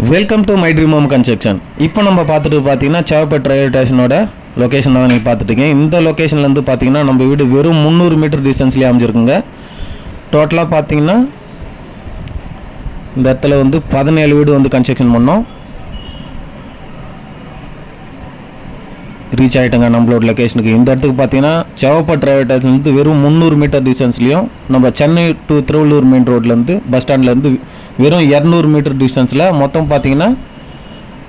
Welcome to my dream home construction இப்போ நம்ம பார்த்துட்டு பார்த்தீங்கன்னா சேவப்பேட் ரயில்வே ஸ்டேஷனோட லொக்கேஷன் தான் நீங்கள் பார்த்துட்டு இந்த லொக்கேஷன்லேருந்து பார்த்தீங்கன்னா நம்ம வீடு வெறும் முந்நூறு மீட்டர் டிஸ்டன்ஸ்லேயே அமைஞ்சிருக்குங்க. டோட்டலாக பார்த்தீங்கன்னா இந்த இடத்துல வந்து பதினேழு வீடு வந்து கன்ஸ்ட்ரக்ஷன் பண்ணோம். ரீச் ஆகிட்டோங்க நம்மளோட லொக்கேஷனுக்கு இந்த இடத்துக்கு பார்த்தீங்கன்னா செவப்பட் ரயில்வே ஸ்டேஷன்லேருந்து வெறும் முந்நூறு மீட்டர் டிஸ்டன்ஸ்லையும் நம்ம சென்னை டு திருவள்ளூர் மெயின் ரோட்லேருந்து பஸ் ஸ்டாண்ட்லேருந்து வெறும் இரநூறு மீட்டர் டிஸ்டன்ஸில் மொத்தம் பார்த்தீங்கன்னா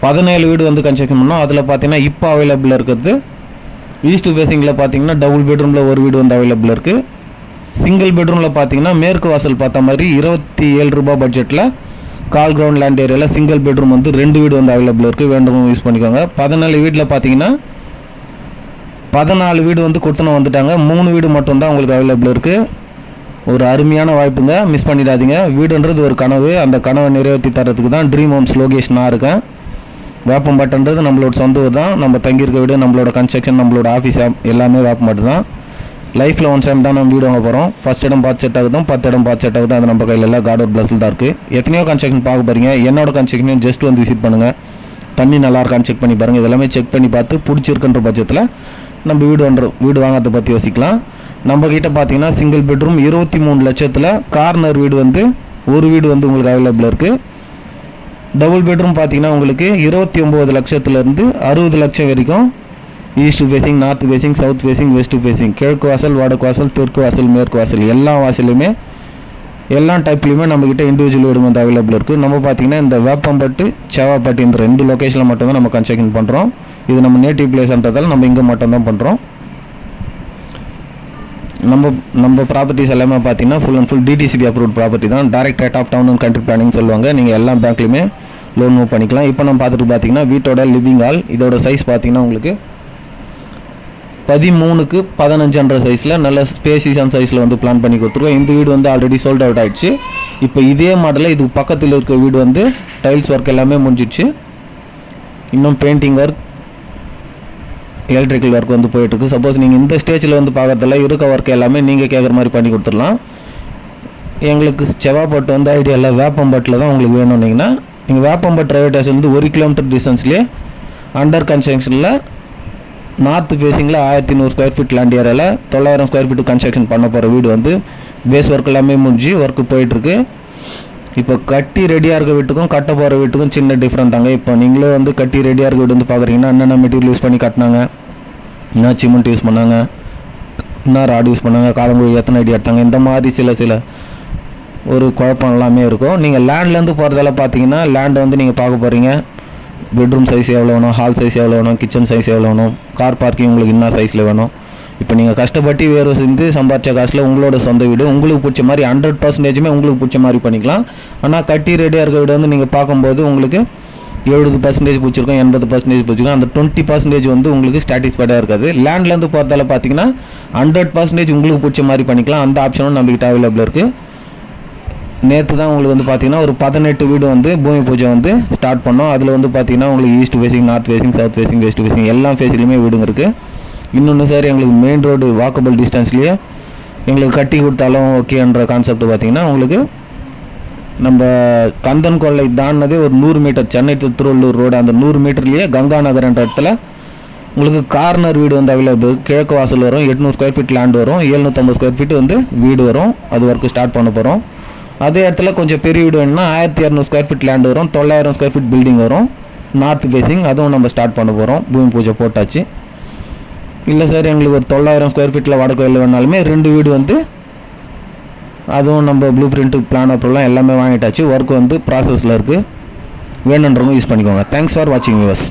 பதினேழு வீடு வந்து கன்ஸ்ட்ரக்ஷன் பண்ணோம். அதில் பார்த்தீங்கன்னா இப்போ அவைலபிள் இருக்கிறது. ஈஸ்ட் ஃபேஸிங்கில் பார்த்தீங்கன்னா டபுள் பெட்ரூமில் ஒரு வீடு வந்து அவைலபிள் இருக்குது சிங்கிள் பெட்ரூமில் பார்த்தீங்கன்னா மேற்கு வாசல் பார்த்த மாதிரி இருபத்தி ஏழு ரூபா பட்ஜெட்டில் கால் கிரவுண்ட் லேண்ட் ஏரியாவில் சிங்கிள் பெட்ரூம் வந்து ரெண்டு வீடு வந்து அவைலபிள் இருக்குது வேண்டும் யூஸ் பண்ணிக்கோங்க. பதினாலு வீட்டில் பார்த்தீங்கன்னா பதினாலு வீடு வந்து கொடுத்துன்னு வந்துட்டாங்க. மூணு வீடு மட்டும்தான் உங்களுக்கு அவைலபிள் இருக்குது ஒரு அருமையான வாய்ப்புங்க. மிஸ் பண்ணிடாதீங்க. வீடுன்றது ஒரு கனவு. அந்த கனவை நிறைவேற்றி தரத்துக்கு தான் ட்ரீம் ஹோம்ஸ் லொகேஷனாக இருக்கேன். வேப்பம்பட்டுன்றது நம்மளோட சொந்த ஊர் தான். நம்ம தங்கியிருக்க வீடு நம்மளோட கன்ஸ்ட்ரக்ஷன் நம்மளோட ஆஃபீஸ் எல்லாமே வேப்பம்பட்டு தான் லைஃப்பில் ஒன் டைம் தான் நம்ம வீடு வாங்க போகிறோம் ஃபஸ்ட் இடம் பார்த்து செட் ஆகுதும் பத்து இடம் பார்த்து செட் ஆகுது அது நம்ம கையில் எல்லாம் காட் அவுட் ப்ளஸில் தான் இருக்குது எத்தனையோ கன்ஸ்ட்ரக்ஷன் பார்க்க போகிறீங்க என்னோட கன்ஸ்ட்ரக்ஷனையும் ஜஸ்ட் வந்து விசிட் பண்ணுங்கள் தண்ணி நல்லா இருக்கான்னு செக் பண்ணி பாருங்கள் இதெல்லாமே செக் பண்ணி பார்த்து பிடிச்சிருக்குன்ற பட்சத்தில் நம்ம வீடு ஒன்று வீடு வாங்கிறத பற்றி யோசிக்கலாம். நம்ம கிட்ட பார்த்தீங்கன்னா சிங்கிள் பெட்ரூம் இருபத்தி மூணு லட்சத்தில் கார்னர் வீடு வந்து ஒரு வீடு வந்து உங்களுக்கு அவைலபிள் இருக்குது டபுள் பெட்ரூம் பார்த்தீங்கன்னா உங்களுக்கு இருபத்தி ஒம்பது லட்சத்துலேருந்து அறுபது லட்சம் வரைக்கும் east facing north facing south facing west facing கிழக்கு வாசல் வடக்கு வாசல் தெற்கு வாசல் மேற்கு வாசல் எல்லா வாசலுமே எல்லா டைப்லையுமே நம்மக்கிட்ட இண்டிவிஜுவல் வீடு வந்து அவைலபிள் இருக்குது நம்ம பார்த்தீங்கன்னா இந்த வேப்பம்பட்டு சேவாப்பட்டி இந்த ரெண்டு லொக்கேஷனில் மட்டும்தான் நம்ம கன்ஸ்ட்ரக்ஷன் பண்ணுறோம் இது நம்ம நேட்டிவ் பிளேஸ்ன்றதால் நம்ம இங்கே மட்டும்தான் பண்ணுறோம் நம்ம நம்ம ப்ராப்பர்ட்டிஸ் எல்லாமே பார்த்தீங்கன்னா full and full DTCP approve property தான். Directorate of town and country planning சொல்லுவாங்க. நீங்கள் எல்லா பேங்க்லையுமே லோன் மூவ் பண்ணிக்கலாம். இப்போ நம்ம பார்த்துட்டு பார்த்தீங்கன்னா வீட்டோட லிவிங் ஹால் இதோட சைஸ் பார்த்தீங்கன்னா உங்களுக்கு பதிமூணுக்கு பதினஞ்சுன்ற சைஸில் நல்ல ஸ்பேசிஸான சைஸில் வந்து பிளான் பண்ணி கொடுத்துருக்கோம். இந்த வீடு வந்து ஆல்ரெடி சோல்ட் அவுட் ஆயிடுச்சு. இப்போ இதே மாடலில் இதுக்கு பக்கத்தில் இருக்க வீடு வந்து டைல்ஸ் ஒர்க் எல்லாமே முடிஞ்சிடுச்சு. இன்னும் பெயிண்டிங் ஒர்க் எலக்ட்ரிக்கல் ஒர்க் வந்து போயிட்டுருக்கு சப்போஸ் நீங்கள் இந்த ஸ்டேஜில் வந்து பார்க்கறதில்ல இருக்க ஒர்க் எல்லாமே நீங்கள் கேட்குற மாதிரி பண்ணி கொடுத்துடலாம். எங்களுக்கு செவ்வாப்பட்டு வந்து ஐடியாவில் வேப்பம்பட்டில் தான் உங்களுக்கு வேணும்னீங்கன்னா நீங்கள் வேப்பம்பட்டு ரயில்வே ஸ்டேஷன் வந்து ஒரு கிலோமீட்டர் டிஸ்டன்ஸ்லேயே அண்டர் கன்ஸ்ட்ரக்ஷனில் நார்த் ஃபேஸிங்கில் ஆயிரத்தி நூறு ஸ்கொயர் ஃபீட் லேண்ட் ஏரியாவில் தொள்ளாயிரம் ஸ்கொயர் ஃபீட் கன்ஸ்ட்ரக்ஷன் பண்ண போகிற வீடு வந்து பேஸ் ஒர்க் எல்லாமே முடிஞ்சு ஒர்க்கு போயிட்டுருக்கு இப்போ கட்டி ரெடியாக இருக்க வீட்டுக்கும் கட்ட போகிற வீட்டுக்கும் சின்ன டிஃப்ரெண்ட் தாங்க. இப்போ நீங்களே வந்து கட்டி ரெடியாக இருக்க வீடு வந்து பார்க்குறீங்கன்னா என்னென்ன மெட்டீரியல் யூஸ் பண்ணி கட்டினாங்க? என்ன சிமெண்ட் யூஸ் பண்ணாங்க? என்ன ராட் யூஸ் பண்ணாங்க? காலங்குழி எத்தனை அடி எடுத்தாங்க? இந்த மாதிரி சில சில ஒரு குழப்பம் எல்லாமே இருக்கும். நீங்கள் லேண்ட்லேருந்து போகிறதால பார்த்தீங்கன்னா லேண்டை வந்து நீங்கள் பார்க்க போகிறீங்க பெட்ரூம் சைஸ் எவ்வளோ வேணும் ஹால் சைஸ் எவ்வளோ வேணும் கிச்சன் சைஸ் எவ்வளோ வேணும் கார் பார்க்கிங் உங்களுக்கு என்ன சைஸில் வேணும். இப்போ நீங்கள் கஷ்டப்பட்டு வேறு செஞ்சு சம்பாரிச்ச காசில் உங்களோட சொந்த வீடு உங்களுக்கு பிடிச்ச மாதிரி ஹண்ட்ரட் பர்சன்டேஜுமே உங்களுக்கு பிடிச்ச மாதிரி பண்ணிக்கலாம். ஆனால் கட்டி ரெடியாக இருக்க வீடு வந்து நீங்கள் பார்க்கும்போது உங்களுக்கு எழுபது பர்சன்டேஜ் பிடிச்சிருக்கும் எண்பது பர்சன்டேஜ் பிடிச்சிருக்கும். அந்த டுவெண்ட்டி பர்சன்டேஜ் வந்து உங்களுக்கு சாட்டிஸ்ஃபைடாக இருக்காது. லேண்ட்லேருந்து போகிறதால பார்த்தீங்கன்னா ஹண்ட்ரட் பர்சன்டேஜ் உங்களுக்கு பிடிச்ச மாதிரி பண்ணிக்கலாம். அந்த ஆப்ஷனும் நம்மகிட்ட அவைலபிள் இருக்குது நேற்று தான் உங்களுக்கு வந்து பார்த்தீங்கன்னா ஒரு பதினெட்டு வீடு வந்து பூமி பூஜை வந்து ஸ்டார்ட் பண்ணோம். அதில் வந்து பார்த்தீங்கன்னா உங்களுக்கு east facing north facing south facing west facing எல்லா ஃபேஸ்லையுமே வீடுங்க இருக்குது இன்னொன்று சார் எங்களுக்கு மெயின் ரோடு வாக்கபிள் டிஸ்டன்ஸ்லேயே எங்களுக்கு கட்டி கொடுத்தாலும் ஓகேன்ற கான்செப்ட் பார்த்தீங்கன்னா உங்களுக்கு நம்ம கந்தன் கொள்ளை தாண்டினதே ஒரு நூறு meter Chennai to Tiruvallur road அந்த நூறு மீட்டர்லேயே கங்கா நகர்ன்ற இடத்துல உங்களுக்கு கார்னர் வீடு வந்து அவைலபிள் கிழக்கு வாசல் வரும் எட்நூறு ஸ்கொயர் ஃபீட் லேண்ட் வரும் எழுநூற்றம்பது ஸ்கொயர் ஃபீட் வந்து வீடு வரும். அது ஒர்க்கு ஸ்டார்ட் பண்ண போகிறோம் அதே இடத்துல கொஞ்சம் பெரிய வீடு வேணும்னா ஆயிரத்தி இரநூறு ஸ்கொயர் ஃபீட் லேண்ட் வரும். தொள்ளாயிரம் ஸ்கொயர் ஃபீட் பில்டிங் வரும். நார்த் ஃபேஸிங் அதுவும் நம்ம ஸ்டார்ட் பண்ண போகிறோம் பூமி பூஜை போட்டாச்சு. இல்லை சார் எங்களுக்கு ஒரு தொள்ளாயிரம் ஸ்கொயர் ஃபீட்டில் வடக்கு வேணாலுமே ரெண்டு வீடு வந்து அதுவும் நம்ம ப்ளூ பிரிண்ட்டு பிளான் அப்புறம்லாம் எல்லாமே வாங்கிட்டாச்சு. ஒர்க் வந்து ப்ராசஸில் இருக்குது வேணுன்றவங்க யூஸ் பண்ணிக்கோங்க. தேங்க்ஸ் ஃபார் வாட்சிங் வியூவர்ஸ்